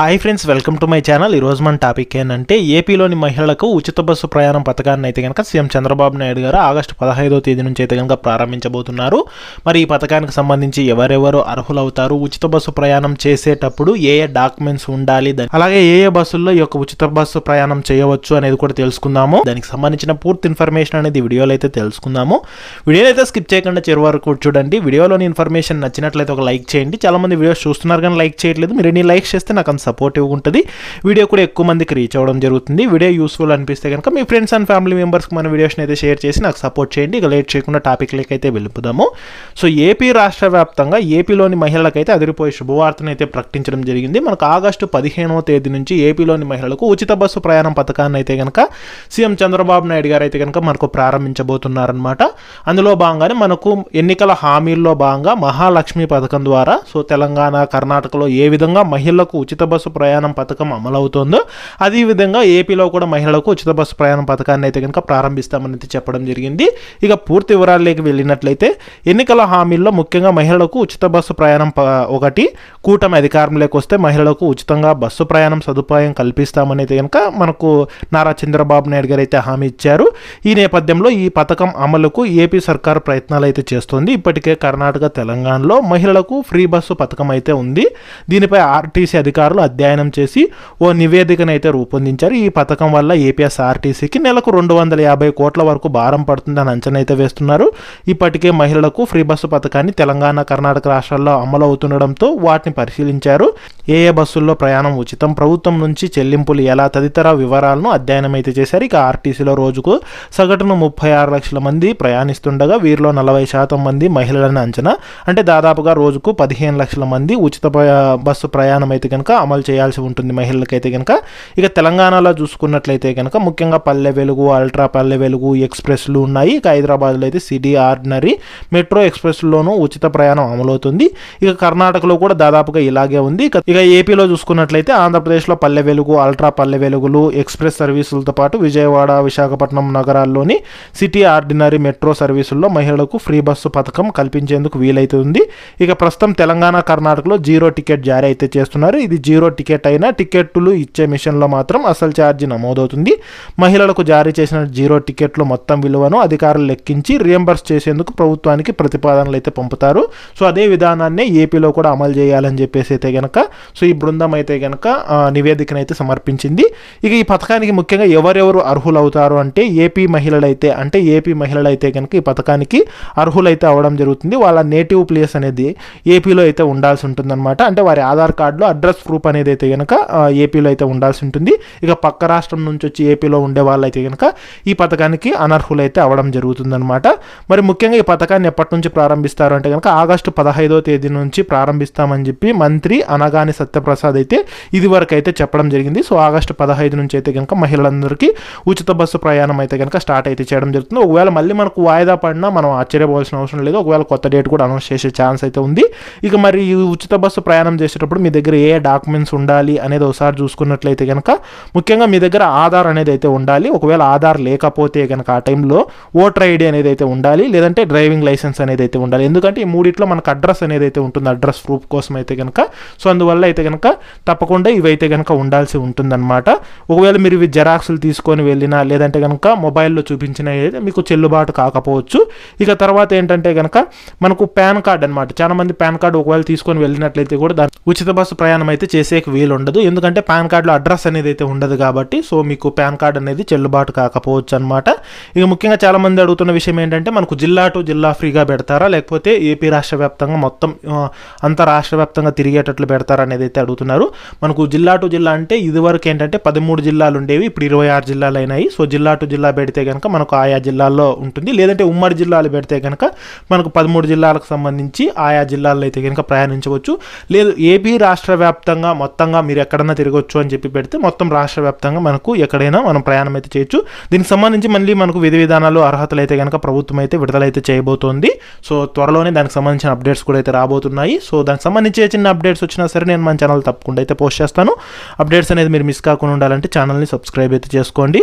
Hi friends welcome to my channel. ఈ మన topic ఏంటంటే ఏపీలోని మహిళలకు ఉచిత బస్సు ప్రయాణం పథకాన్ని అయితే కనుక సీఎం చంద్రబాబు నాయుడు గారు ఆగస్టు పదహైదో తేదీ నుంచి అయితే కనుక ప్రారంభించబోతున్నారు. మరి ఈ పథకానికి సంబంధించి ఎవరెవరు అర్హులవుతారు? ఉచిత బస్సు ప్రయాణం చేసేటప్పుడు ఏ ఏ డాక్యుమెంట్స్ ఉండాలి? దాని- అలాగే ఏ ఏ బస్సుల్లో ఈ యొక్క ఉచిత బస్సు ప్రయాణం చేయవచ్చు అనేది కూడా తెలుసుకుందాము. దానికి సంబంధించిన పూర్తి ఇన్ఫర్మేషన్ అనేది వీడియోలో అయితే తెలుసుకుందాము. వీడియోలో అయితే స్కిప్ చేయకుండా చివరి వరకు చూడండి. వీడియోలోని ఇన్ఫర్మేషన్ నచ్చినట్లయితే ఒక లైక్ చేయండి. చాలా మంది వీడియోస్ చూస్తున్నారు కానీ లైక్ చేయట్లేదు. మీరు ఎన్ని లైక్ చేస్తే నాకు అంత సపోర్టివ్ ఉంటుంది. వీడియో కూడా ఎక్కువ మందికి రీచ్ అవ్వడం జరుగుతుంది. వీడియో యూస్ఫుల్ అనిపిస్తే కనుక మీ ఫ్రెండ్స్ అండ్ ఫ్యామిలీ మెంబర్స్కి మన వీడియోస్ని అయితే షేర్ చేసి నాకు సపోర్ట్ చేయండి. ఇక లేట్ చేయకుండా టాపిక్లకి అయితే వెళ్ళిపోదాము. సో ఏపీ రాష్ట్ర వ్యాప్తంగా ఏపీలోని మహిళలకైతే అదిరిపోయే శుభవార్తను అయితే ప్రకటించడం జరిగింది. మనకు ఆగస్టు పదిహేనవ తేదీ నుంచి ఏపీలోని మహిళలకు ఉచిత బస్సు ప్రయాణం పథకాన్ని అయితే కనుక సీఎం చంద్రబాబు నాయుడు గారు అయితే కనుక మనకు ప్రారంభించబోతున్నారనమాట అందులో భాగంగానే మనకు ఎన్నికల హామీల్లో భాగంగా మహాలక్ష్మి పథకం ద్వారా సో తెలంగాణ కర్ణాటకలో ఏ విధంగా మహిళలకు ఉచిత బస్సు ప్రయాణం పథకం అమలవుతోందో అదే విధంగా ఏపీలో కూడా మహిళలకు ఉచిత బస్సు ప్రయాణం పథకాన్ని అయితే కనుక ప్రారంభిస్తామని అయితే చెప్పడం జరిగింది. ఇక పూర్తి వివరాల్లోకి వెళ్ళినట్లయితే ఎన్నికల హామీల్లో ముఖ్యంగా మహిళలకు ఉచిత బస్సు ప్రయాణం ఒకటి కూటమి అధికారంలోకి వస్తే మహిళలకు ఉచితంగా బస్సు ప్రయాణం సదుపాయం కల్పిస్తామని అయితే కనుక మనకు నారా చంద్రబాబు నాయుడు గారు అయితే హామీ ఇచ్చారు. ఈ నేపథ్యంలో ఈ పథకం అమలుకు ఏపీ సర్కార్ ప్రయత్నాలు అయితే చేస్తోంది. ఇప్పటికే కర్ణాటక తెలంగాణలో మహిళలకు ఫ్రీ బస్సు పథకం అయితే ఉంది. దీనిపై ఆర్టీసీ అధికారులు అధ్యయనం చేసి ఓ నివేదికను అయితే రూపొందించారు. ఈ పథకం వల్ల ఏపీఎస్ఆర్టీసీకి నెలకు రెండు వందల యాభై కోట్ల వరకు భారం పడుతుందని అంచనా అయితే వేస్తున్నారు. ఇప్పటికే మహిళలకు ఫ్రీ బస్సు పథకాన్ని తెలంగాణ కర్ణాటక రాష్ట్రాల్లో అమలు అవుతుండడంతో వాటిని పరిశీలించారు. ఏ ఏ బస్సుల్లో ప్రయాణం ఉచితం ప్రభుత్వం నుంచి చెల్లింపులు ఎలా? తదితర వివరాలను అధ్యయనం అయితే చేశారు. ఇక ఆర్టీసీలో రోజుకు సగటున ముప్పై ఆరు లక్షల మంది ప్రయాణిస్తుండగా వీరిలో నలభై శాతం మంది మహిళలని అంచనా. అంటే దాదాపుగా రోజుకు పదిహేను లక్షల మంది ఉచిత బస్సు ప్రయాణం అయితే కనుక అమలు చేయాల్సి ఉంటుంది మహిళలకైతే కనుక ఇక తెలంగాణలో చూసుకున్నట్లయితే కనుక ముఖ్యంగా పల్లె వెలుగు అల్ట్రా పల్లె వెలుగు ఎక్స్ప్రెస్లు ఉన్నాయి. ఇక హైదరాబాద్లో అయితే సిటీ ఆర్డినరీ మెట్రో ఎక్స్ప్రెస్లోనూ ఉచిత ప్రయాణం అమలవుతుంది. ఇక కర్ణాటకలో కూడా దాదాపుగా ఇలాగే ఉంది. ఇక ఇక ఏపీలో చూసుకున్నట్లయితే ఆంధ్రప్రదేశ్లో పల్లె వెలుగు అల్ట్రా పల్లె వెలుగులు ఎక్స్ప్రెస్ సర్వీసులతో పాటు విజయవాడ విశాఖపట్నం నగరాల్లోని సిటీ ఆర్డినరీ మెట్రో సర్వీసుల్లో మహిళలకు ఫ్రీ బస్సు పథకం కల్పించేందుకు వీలైతుంది. ఇక ప్రస్తుతం తెలంగాణ కర్ణాటకలో జీరో టికెట్ జారీ అయితే చేస్తున్నారు. ఇది జీరో టికెట్ అయినా టికెట్లు ఇచ్చే మిషన్లో మాత్రం అసలు ఛార్జీ నమోదవుతుంది. మహిళలకు జారీ చేసిన జీరో టికెట్లు మొత్తం విలువను అధికారులు లెక్కించి రియంబర్స్ చేసేందుకు ప్రభుత్వానికి ప్రతిపాదనలు అయితే పంపుతారు. సో అదే విధానాన్ని ఏపీలో కూడా అమలు చేయాలని చెప్పేసి అయితే గనక సో ఈ బృందం అయితే కనుక నివేదికనైతే సమర్పించింది. ఇక ఈ పథకానికి ముఖ్యంగా ఎవరెవరు అర్హులవుతారు అంటే ఏపీ మహిళలైతే అంటే ఏపీ మహిళలైతే కనుక ఈ పథకానికి అర్హులైతే అవడం జరుగుతుంది. వాళ్ళ నేటివ్ ప్లేస్ అనేది ఏపీలో అయితే ఉండాల్సి ఉంటుందన్నమాట. అంటే వారి ఆధార్ కార్డులో అడ్రస్ ప్రూఫ్ అనేది అయితే కనుక ఏపీలో అయితే ఉండాల్సి ఉంటుంది. ఇక పక్క రాష్ట్రం నుంచి వచ్చి ఏపీలో ఉండే వాళ్ళైతే కనుక ఈ పథకానికి అనర్హులైతే అవడం జరుగుతుందన్నమాట. మరి ముఖ్యంగా ఈ పథకాన్ని ఎప్పటి నుంచి ప్రారంభిస్తారు అంటే కనుక ఆగస్టు పదహైదో తేదీ నుంచి ప్రారంభిస్తామని చెప్పి మంత్రి అనగాని సత్యప్రసాద్ అయితే ఇది వరకు అయితే చెప్పడం జరిగింది. సో ఆగస్టు పదహైదు నుంచి అయితే కనుక మహిళలందరికీ ఉచిత బస్సు ప్రయాణం అయితే కనుక స్టార్ట్ అయితే చేయడం జరుగుతుంది. ఒకవేళ మళ్ళీ మనకు వాయిదా పడినా మనం ఆశ్చర్యపోవాల్సిన అవసరం లేదు. ఒకవేళ కొత్త డేట్ కూడా అనౌన్స్ చేసే ఛాన్స్ అయితే ఉంది. ఇక మరి ఈ ఉచిత బస్సు ప్రయాణం చేసేటప్పుడు మీ దగ్గర ఏ డాక్యుమెంట్స్ ఉండాలి అనేది ఒకసారి చూసుకున్నట్లయితే కనుక ముఖ్యంగా మీ దగ్గర ఆధార్ అనేది అయితే ఉండాలి. ఒకవేళ ఆధార్ లేకపోతే కనుక ఆ టైంలో ఓటర్ ఐడి అనేది అయితే ఉండాలి. లేదంటే డ్రైవింగ్ లైసెన్స్ అనేది అయితే ఉండాలి. ఎందుకంటే ఈ మూడిట్లో మనకు అడ్రస్ అనేది అయితే ఉంటుంది. అడ్రస్ ప్రూఫ్ కోసం అయితే కనుక సో అందువల్ల అయితే కనుక తప్పకుండా ఇవైతే కనుక ఉండాల్సి ఉంటుందన్నమాట. ఒకవేళ మీరు ఇవి జెరాక్స్లు తీసుకొని వెళ్ళినా లేదంటే కనుక మొబైల్లో చూపించిన అయితే మీకు చెల్లుబాటు కాకపోవచ్చు. ఇక తర్వాత ఏంటంటే కనుక మనకు పాన్ కార్డ్ అనమాట చాలామంది పాన్ కార్డు ఒకవేళ తీసుకొని వెళ్ళినట్లయితే కూడా దాని ఉచిత బస్సు ప్రయాణం అయితే చేసేకి వీలు ఉండదు ఎందుకంటే పాన్ కార్డులో అడ్రస్ అనేది అయితే ఉండదు కాబట్టి సో మీకు పాన్ కార్డ్ అనేది చెల్లుబాటు కాకపోవచ్చు అనమాట ఇక ముఖ్యంగా చాలా మంది అడుగుతున్న విషయం ఏంటంటే మనకు జిల్లా టు జిల్లా ఫ్రీగా పెడతారా? లేకపోతే ఏపీ రాష్ట్ర వ్యాప్తంగా మొత్తం ఆ, అంత రాష్ట్ర వ్యాప్తంగా తిరిగేటట్లు పెడతారా? అనేది అయితే అడుగుతున్నారు. మనకు జిల్లా టు జిల్లా అంటే ఇదివరకు ఏంటంటే పదమూడు జిల్లాలు ఉండేవి ఇప్పుడు ఇరవై ఆరు జిల్లాలు అయినాయి సో జిల్లా టు జిల్లా పెడితే కనుక మనకు ఆయా జిల్లాల్లో ఉంటుంది. లేదంటే ఉమ్మడి జిల్లాలు పెడితే కనుక మనకు పదమూడు జిల్లాలకు సంబంధించి ఆయా జిల్లాల్లో అయితే కనుక ప్రయాణించవచ్చు. లేదు ఏపీ రాష్ట్ర వ్యాప్తంగా మొత్తంగా మీరు ఎక్కడన్నా తిరగొచ్చు అని చెప్పి పెడితే మొత్తం రాష్ట్ర వ్యాప్తంగా మనకు ఎక్కడైనా మనం ప్రయాణం అయితే చేయొచ్చు. దీనికి సంబంధించి మళ్ళీ మనకు విధి విధానాలు అర్హతలు అయితే కనుక ప్రభుత్వం అయితే విడుదలైతే చేయబోతోంది. సో త్వరలోనే దానికి సంబంధించిన అప్డేట్స్ కూడా అయితే రాబోతున్నాయి. సో దానికి సంబంధించి చిన్న అప్డేట్స్ వచ్చినా సరే నేను నేను మన ఛానల్ తప్పకుండా అయితే పోస్ట్ చేస్తాను. అప్డేట్స్ అనేది మీరు మిస్ కాకుండా ఉండాలంటే ఛానల్ని సబ్స్క్రైబ్ అయితే చేసుకోండి.